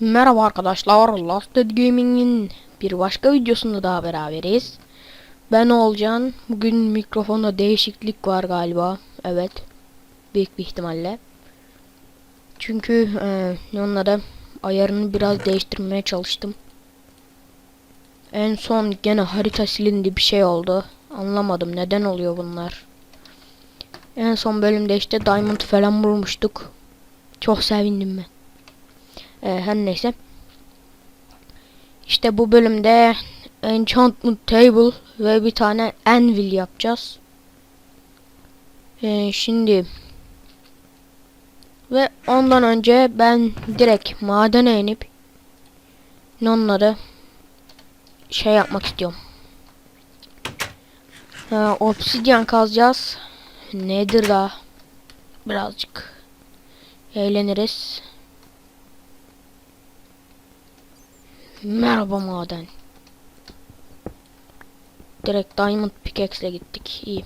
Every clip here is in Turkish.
Merhaba arkadaşlar, Last Dead Gaming'in bir başka videosunda daha beraberiz. Ben Olcan, bugün mikrofonda değişiklik var galiba, evet, büyük bir ihtimalle. Çünkü e, onlara ayarını biraz değiştirmeye çalıştım. En son gene harita silindi bir şey oldu, anlamadım neden oluyor bunlar. En son bölümde işte diamond falan bulmuştuk. Çok sevindim ben. Ee, her neyse. İşte bu bölümde Enchantment Table ve bir tane Anvil yapacağız. Ee, şimdi ve ondan önce ben direkt madene inip onları şey yapmak istiyorum. Ee, obsidyen kazacağız. Nedir daha? Birazcık eğleniriz. Merhaba maden. Direkt Diamond Pickaxe gittik. İyi.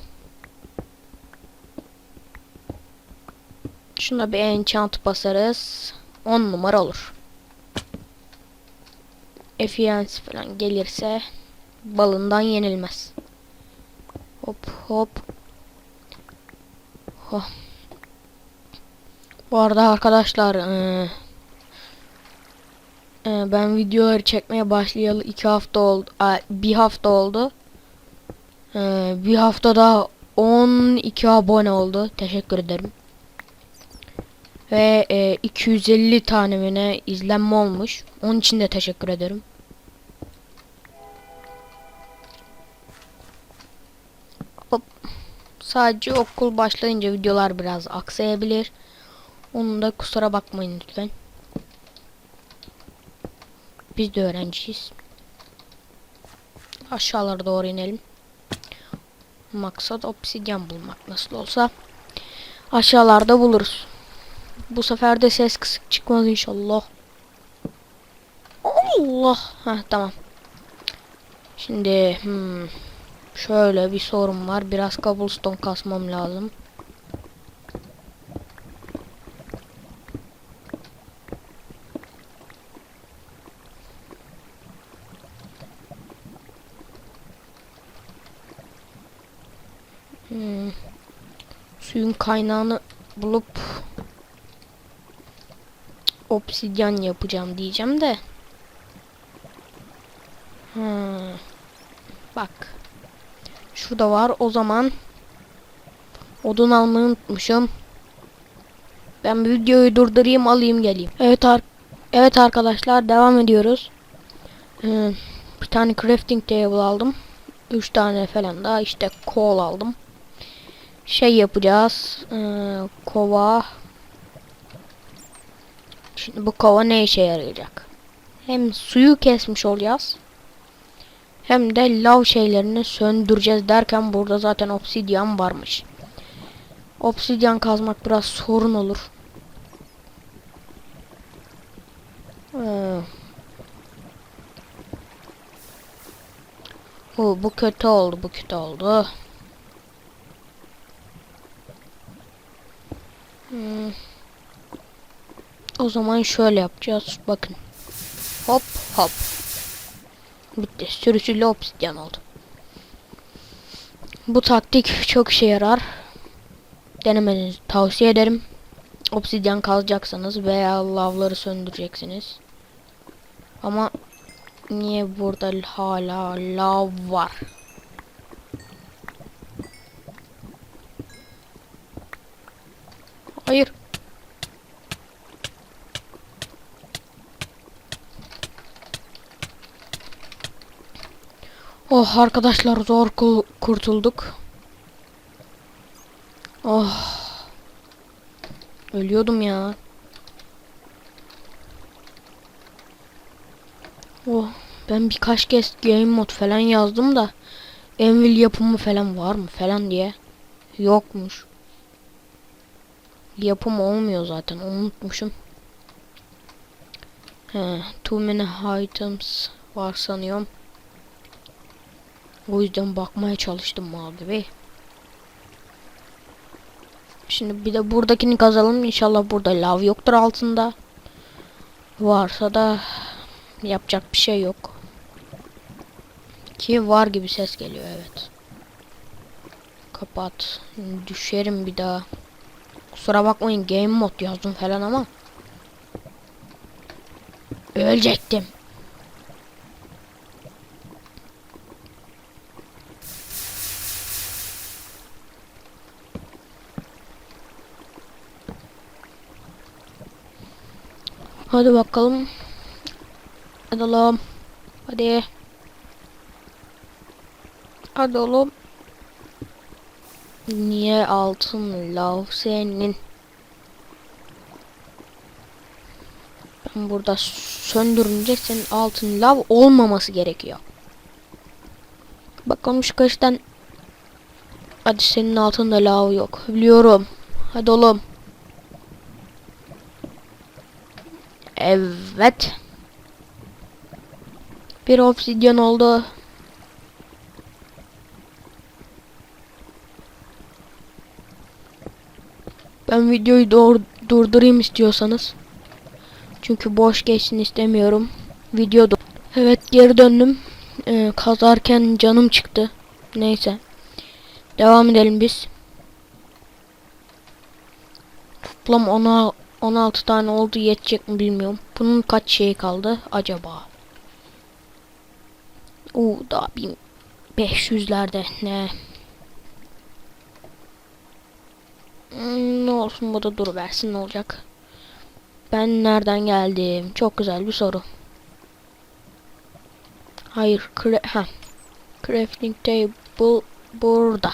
Şuna bir enchant basarız. 10 numara olur. Efficiency falan gelirse balından yenilmez. Hop hop. Oh. Bu arada arkadaşlar ee, ben videoları çekmeye başlayalı iki hafta oldu. Bir hafta oldu. Ee, bir haftada 12 abone oldu. Teşekkür ederim. Ve e, 250 tane mi ne izlenme olmuş. Onun için de teşekkür ederim. Hop. Sadece okul başlayınca videolar biraz aksayabilir. Onun da kusura bakmayın lütfen. Biz de öğrenciyiz. Aşağılara doğru inelim. Maksat obsidyen bulmak nasıl olsa. Aşağılarda buluruz. Bu sefer de ses kısık çıkmaz inşallah. Allah. Heh, tamam. Şimdi hmm, şöyle bir sorun var. Biraz cobblestone kasmam lazım. Hmm. Suyun kaynağını bulup obsidyen yapacağım diyeceğim de. Hmm. Bak. Şurada var. O zaman odun almayı unutmuşum. Ben videoyu durdurayım alayım geleyim. Evet ar Evet arkadaşlar devam ediyoruz. Ee, bir tane crafting table aldım. 3 tane falan da işte coal aldım şey yapacağız. Ee, kova. Şimdi bu kova ne işe yarayacak? Hem suyu kesmiş olacağız. Hem de lav şeylerini söndüreceğiz derken burada zaten obsidyen varmış. Obsidyen kazmak biraz sorun olur. Ee, bu, bu kötü oldu, bu kötü oldu. Hmm. O zaman şöyle yapacağız. Bakın. Hop hop. Bitti. Sürüsüyle obsidyen oldu. Bu taktik çok işe yarar. Denemenizi tavsiye ederim. Obsidyen kazacaksanız veya lavları söndüreceksiniz. Ama niye burada hala lav var? Hayır. Oh arkadaşlar zor kurtulduk. Oh. Ölüyordum ya. Oh ben birkaç kez game mod falan yazdım da Envil yapımı falan var mı falan diye. Yokmuş yapım olmuyor zaten unutmuşum. He, too many items var sanıyorum. O yüzden bakmaya çalıştım abi. Şimdi bir de buradakini kazalım. İnşallah burada lav yoktur altında. Varsa da yapacak bir şey yok. Ki var gibi ses geliyor evet. Kapat. Düşerim bir daha. Kusura bakmayın game mod yazdım falan ama. Ölecektim. Hadi bakalım. Hadi oğlum. Hadi. Hadi oğlum. Niye altın lav senin? Ben burada söndürünce senin altın lav olmaması gerekiyor. Bakalım şu kaçtan. Hadi senin altında lav yok. Biliyorum. Hadi oğlum. Evet. Bir obsidyen oldu. Ben videoyu doğru durdurayım istiyorsanız. Çünkü boş geçsin istemiyorum. Video Evet geri döndüm. Ee, kazarken canım çıktı. Neyse. Devam edelim biz. Toplam ona 16 tane oldu yetecek mi bilmiyorum. Bunun kaç şeyi kaldı acaba? Oo daha 1500'lerde ne? Hmm, ne olsun bu da dur versin ne olacak? Ben nereden geldim? Çok güzel bir soru. Hayır, cra ha. Crafting table burada.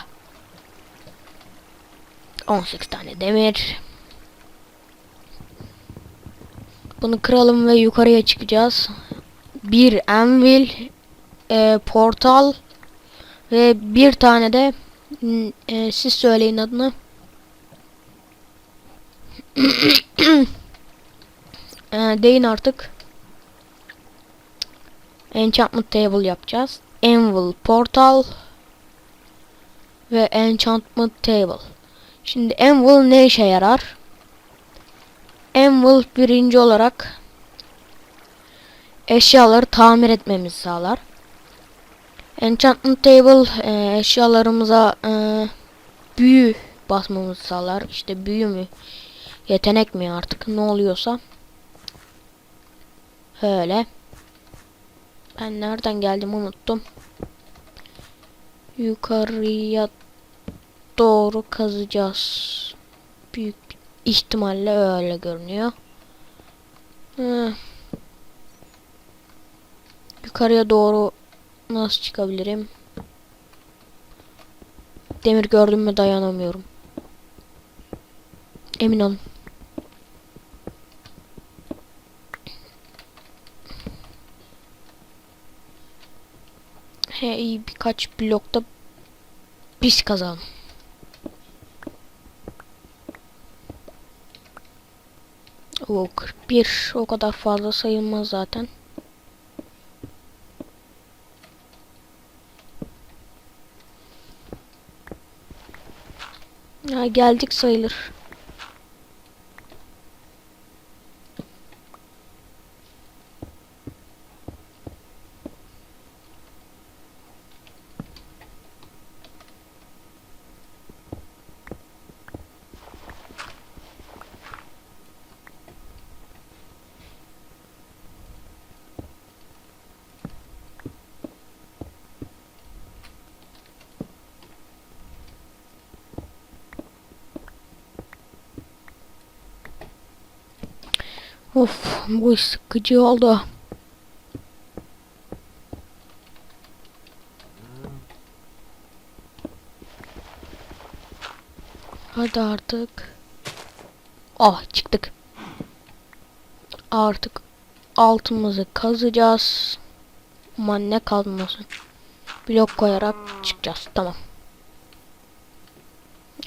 18 tane demir. Bunu kıralım ve yukarıya çıkacağız. Bir anvil, e, portal ve bir tane de e, siz söyleyin adını. e, deyin artık. Enchantment table yapacağız. Anvil, portal ve enchantment table. Şimdi anvil ne işe yarar? Anvil birinci olarak eşyaları tamir etmemizi sağlar. Enchantment Table e, eşyalarımıza e, büyü basmamızı sağlar. İşte büyü mü? Yetenek mi artık ne oluyorsa. Öyle. Ben nereden geldim unuttum. Yukarıya doğru kazacağız. Büyük ihtimalle öyle görünüyor. Hı. Yukarıya doğru nasıl çıkabilirim? Demir gördüm mü dayanamıyorum. Emin olun. İyi birkaç blokta biz kazalım. O 41 o kadar fazla sayılmaz zaten. Ya geldik sayılır. Bu iş sıkıcı oldu. Hadi artık. Ah çıktık. Artık altımızı kazacağız. Aman ne kazmasın. Blok koyarak çıkacağız. Tamam.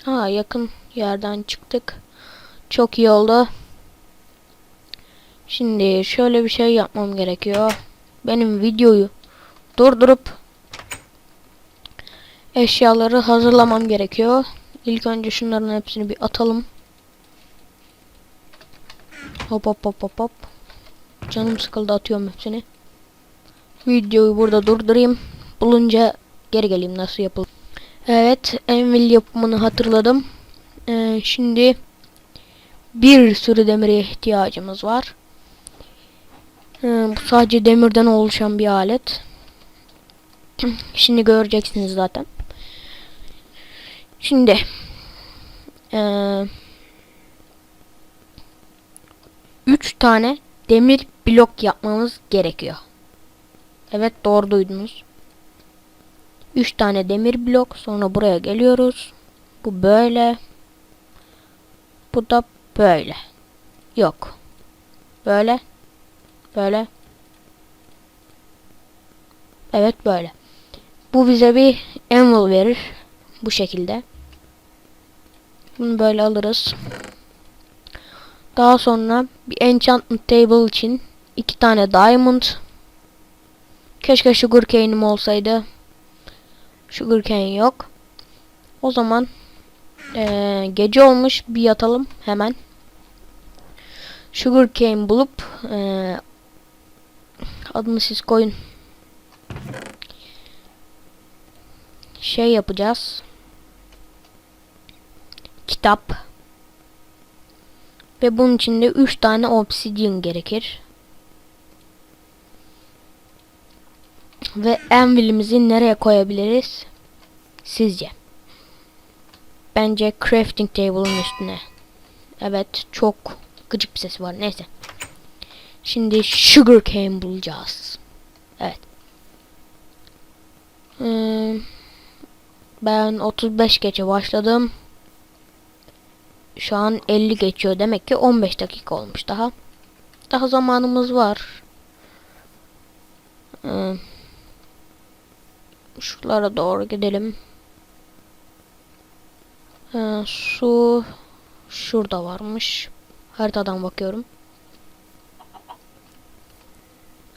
Ha yakın yerden çıktık. Çok iyi oldu. Şimdi şöyle bir şey yapmam gerekiyor. Benim videoyu durdurup eşyaları hazırlamam gerekiyor. İlk önce şunların hepsini bir atalım. Hop hop hop hop hop. canım sıkıldı atıyorum hepsini. Videoyu burada durdurayım. Bulunca geri geleyim nasıl yapılır. Evet Envil yapımını hatırladım. Ee, şimdi bir sürü demire ihtiyacımız var. Ee, bu sadece demirden oluşan bir alet. Şimdi göreceksiniz zaten. Şimdi ee, üç tane demir blok yapmamız gerekiyor. Evet doğru duydunuz. 3 tane demir blok sonra buraya geliyoruz. Bu böyle. Bu da böyle. Yok. Böyle. Böyle. Evet böyle. Bu bize bir anvil verir. Bu şekilde. Bunu böyle alırız. Daha sonra bir enchantment table için iki tane diamond. Keşke sugar cane'im olsaydı. Sugar cane yok. O zaman ee, gece olmuş bir yatalım hemen. Sugar cane bulup ee, adını siz koyun. Şey yapacağız. Kitap. Ve bunun içinde 3 tane obsidian gerekir. Ve anvilimizi nereye koyabiliriz? Sizce? Bence crafting table'ın üstüne. Evet çok gıcık bir sesi var. Neyse. Şimdi sugar cane bulacağız. Evet. Ben 35 geçe başladım. Şu an 50 geçiyor. Demek ki 15 dakika olmuş daha. Daha zamanımız var. Ee, şuralara doğru gidelim. Su şurada varmış. Haritadan bakıyorum.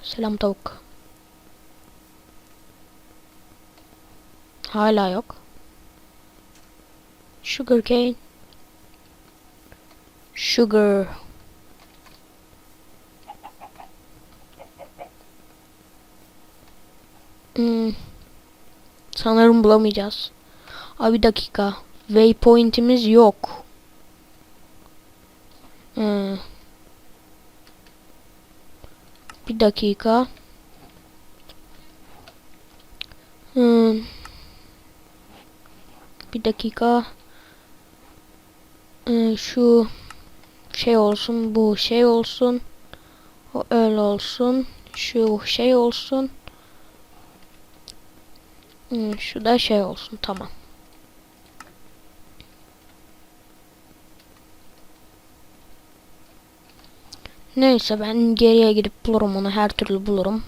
Selam tavuk. Hala yok. Sugar cane. Sugar. Hmm. Sanırım bulamayacağız. Abi dakika. Waypoint'imiz yok. Hmm. Bir dakika. Hmm. Bir dakika. Ee, şu şey olsun, bu şey olsun. O öyle olsun. Şu şey olsun. Hmm, şu da şey olsun. Tamam. Neyse ben geriye gidip bulurum onu her türlü bulurum.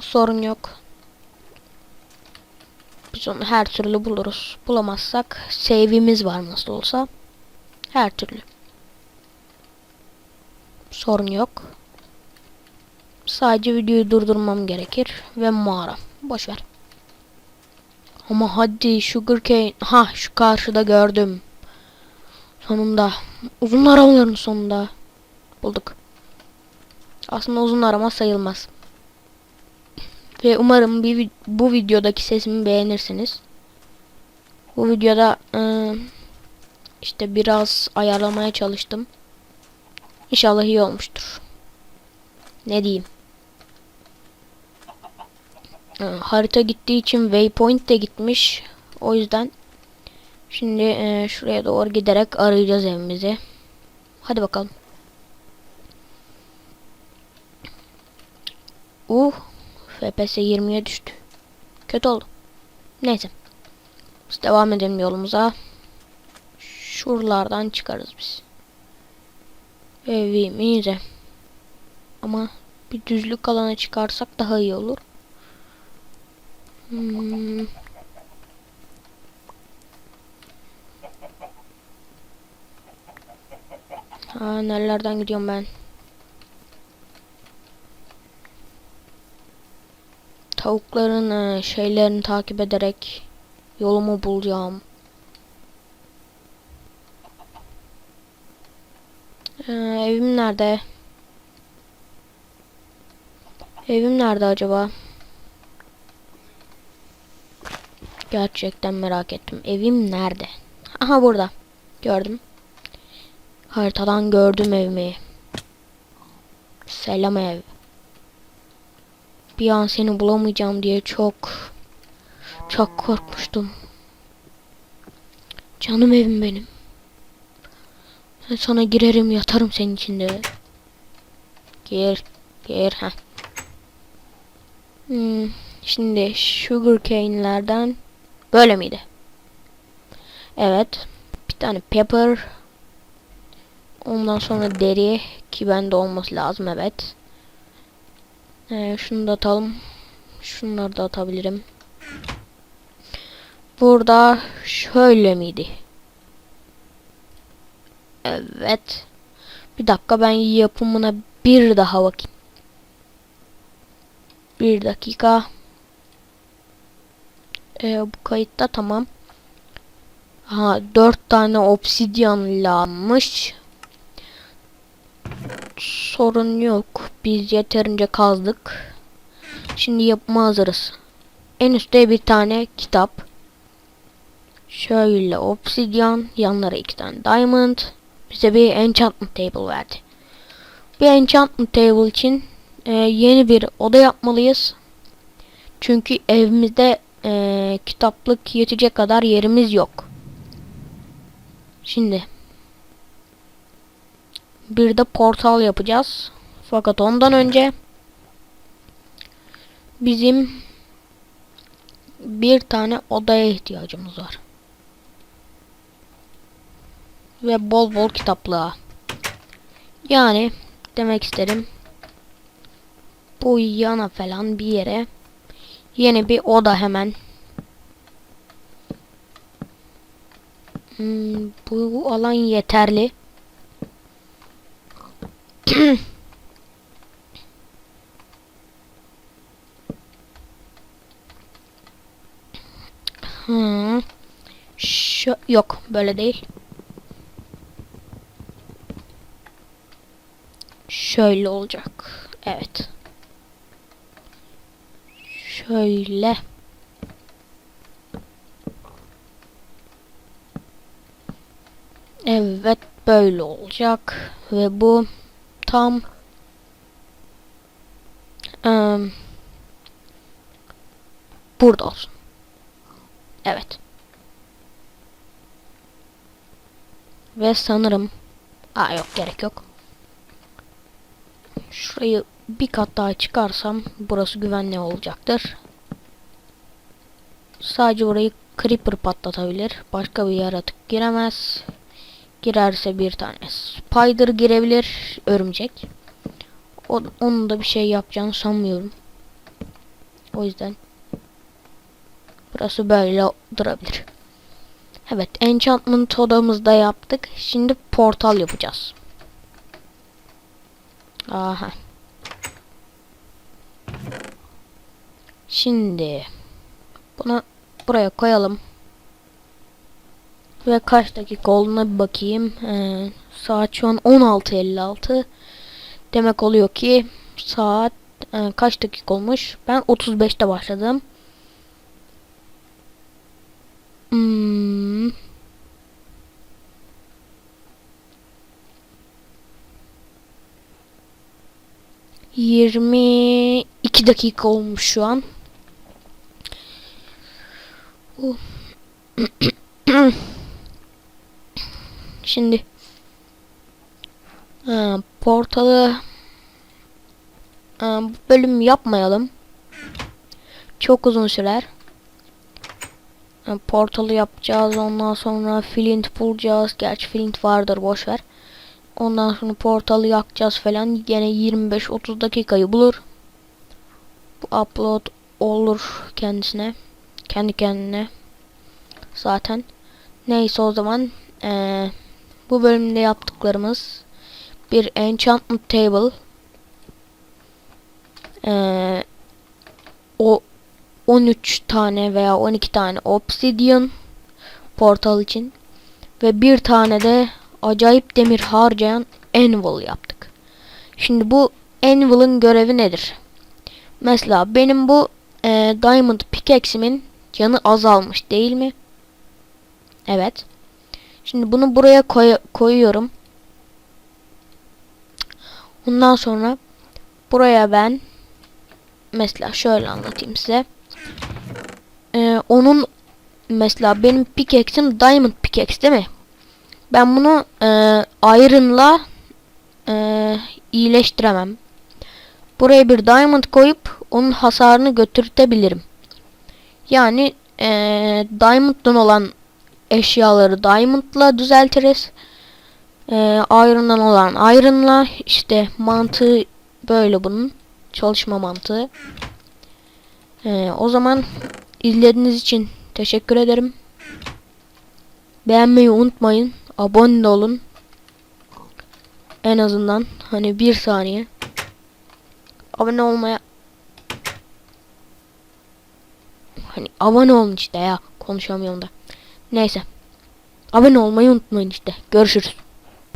Sorun yok. Biz onu her türlü buluruz. Bulamazsak save'imiz var nasıl olsa. Her türlü. Sorun yok. Sadece videoyu durdurmam gerekir ve mağara. Boş ver. Ama hadi sugarcane. Ha şu karşıda gördüm. Sonunda. Uzun aramaların sonunda. Bulduk. Aslında uzun arama sayılmaz. Ve umarım bir, bu videodaki sesimi beğenirsiniz. Bu videoda ıı, işte biraz ayarlamaya çalıştım. İnşallah iyi olmuştur. Ne diyeyim. Ee, harita gittiği için waypoint de gitmiş. O yüzden şimdi e, şuraya doğru giderek arayacağız evimizi. Hadi bakalım. Uh, FPS 20'ye düştü. Kötü oldu. Neyse. Biz devam edelim yolumuza. Şuralardan çıkarız biz. Evimize. Ama bir düzlük alana çıkarsak daha iyi olur. Hmm. Ha, nerelerden gidiyorum ben? Tavukların e, şeylerini takip ederek yolumu bulacağım. Ee, evim nerede? Evim nerede acaba? Gerçekten merak ettim. Evim nerede? Aha burada. Gördüm. Haritadan gördüm evimi. Selam ev. Bir an seni bulamayacağım diye çok çok korkmuştum. Canım evim benim. Ben sana girerim yatarım senin içinde. Gir. Gir. Heh. Hmm, şimdi sugarcane'lerden böyle miydi? Evet. Bir tane pepper. Ondan sonra deri ki bende olması lazım evet. Ee, şunu da atalım. Şunları da atabilirim. Burada şöyle miydi? Evet. Bir dakika ben yapımına bir daha bakayım. Bir dakika. Ee, bu kayıtta tamam. Ha dört tane obsidyan lanmış. Sorun yok. Biz yeterince kazdık. Şimdi yapıma hazırız. En üstte bir tane kitap. Şöyle obsidyan. Yanlara iki tane diamond. Bize bir enchantment table verdi. Bir enchantment table için e, yeni bir oda yapmalıyız. Çünkü evimizde e, kitaplık yetecek kadar yerimiz yok. Şimdi bir de portal yapacağız. Fakat ondan önce bizim bir tane odaya ihtiyacımız var. Ve bol bol kitaplığa. Yani demek isterim bu yana falan bir yere yeni bir oda hemen Hmm, bu alan yeterli. Hmm. Şu yok böyle değil. Şöyle olacak. Evet. Şöyle. Evet böyle olacak ve bu tam um, burada olsun. Evet. Ve sanırım Aa yok gerek yok. Şurayı bir kat daha çıkarsam burası güvenli olacaktır. Sadece burayı creeper patlatabilir. Başka bir yaratık giremez. Girerse bir tane spider girebilir. Örümcek. Onun da bir şey yapacağını sanmıyorum. O yüzden burası böyle durabilir. Evet enchantment odamızda yaptık. Şimdi portal yapacağız. Aha. Şimdi bunu buraya koyalım. Ve kaç dakika olduğuna bir bakayım. Ee, saat şu an 16.56. Demek oluyor ki saat e, kaç dakika olmuş? Ben 35'te başladım. Hmm. Yirmi iki dakika olmuş şu an. Uh. Şimdi ha, portalı ha, bu bölüm yapmayalım. Çok uzun sürer. Ha, portalı yapacağız. Ondan sonra flint bulacağız. Gerçi flint vardır boşver. Ondan sonra portalı yakacağız falan. Yine 25-30 dakikayı bulur. Bu upload olur kendisine. Kendi kendine. Zaten. Neyse o zaman. Eee bu bölümde yaptıklarımız bir enchantment table ee, o 13 tane veya 12 tane obsidian portal için ve bir tane de acayip demir harcayan anvil yaptık. Şimdi bu anvil'ın görevi nedir? Mesela benim bu e, Diamond pickaxe'imin canı azalmış değil mi? Evet. Şimdi bunu buraya koy koyuyorum. Ondan sonra buraya ben mesela şöyle anlatayım size. Ee, onun mesela benim pickaxe'im diamond pickaxe değil mi? Ben bunu e, iron'la e, iyileştiremem. Buraya bir diamond koyup onun hasarını götürtebilirim. Yani e, diamond'dan olan eşyaları diamond'la düzeltiriz. E, iron'dan olan iron'la işte mantığı böyle bunun çalışma mantığı. E, o zaman izlediğiniz için teşekkür ederim. Beğenmeyi unutmayın. Abone olun. En azından hani bir saniye. Abone olmaya hani abone olun işte ya konuşamıyorum da. Neyse. Abone olmayı unutmayın işte. Görüşürüz.